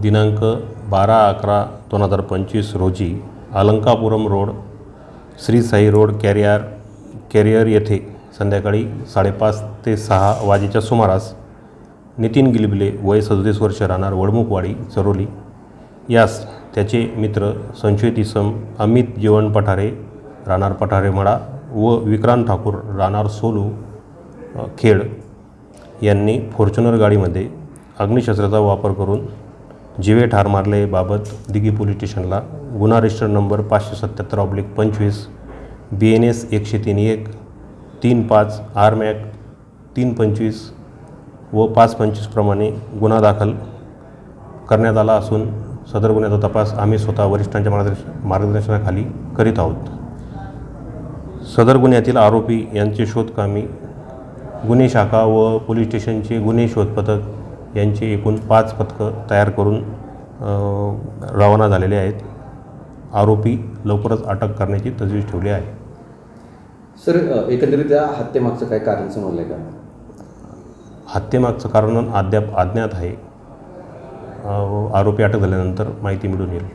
दिनांक बारा अकरा दोन हजार पंचवीस रोजी Alankapuram road Shri Sai road carrier carrier येथे संध्याकाळी साडेपाच ते सहा वाजेच्या सुमारास नितीन गिलबिले वय सदतीस वर्ष राहणार वडमुखवाडी चरोली. यास त्याचे मित्र संशयित इसम अमित जीवन पठारे राहणार पठारे मळा व विक्रांत ठाकूर राहणार सोलू खेड यांनी फॉर्च्युनर गाडीमध्ये अग्निशस्त्राचा वापर करून जिवे ठार मारलेबाबत दिघी पोलीस स्टेशनला. गुन्हा रजिस्टर नंबर पाचशे सत्याहत्तर ऑब्लिक पंचवीस बी एन एस एकशे तीन एक तीन पाच आर मॅक तीन पंचवीस व पाच पंचवीसप्रमाणे गुन्हा दाखल करण्यात आला असून सदर गुन्ह्याचा तपास आम्ही स्वतः वरिष्ठांच्या मार्गदर्श मार्गदर्शनाखाली करीत आहोत. सदर गुन्ह्यातील आरोपी यांचे शोधकामी गुन्हे शाखा व पोलीस स्टेशनचे गुन्हे शोध पथक यांचे एकूण पाच पथकं तयार करून रवाना झालेले आहेत. आरोपी लवकरच अटक करण्याची तजवीज ठेवली आहे. सर एकंदरीत या हत्येमागचं काय कारण समजलं आहे का? हत्येमागचं कारण अद्याप अज्ञात आहे. आरोपी अटक झाल्यानंतर माहिती मिळून येईल.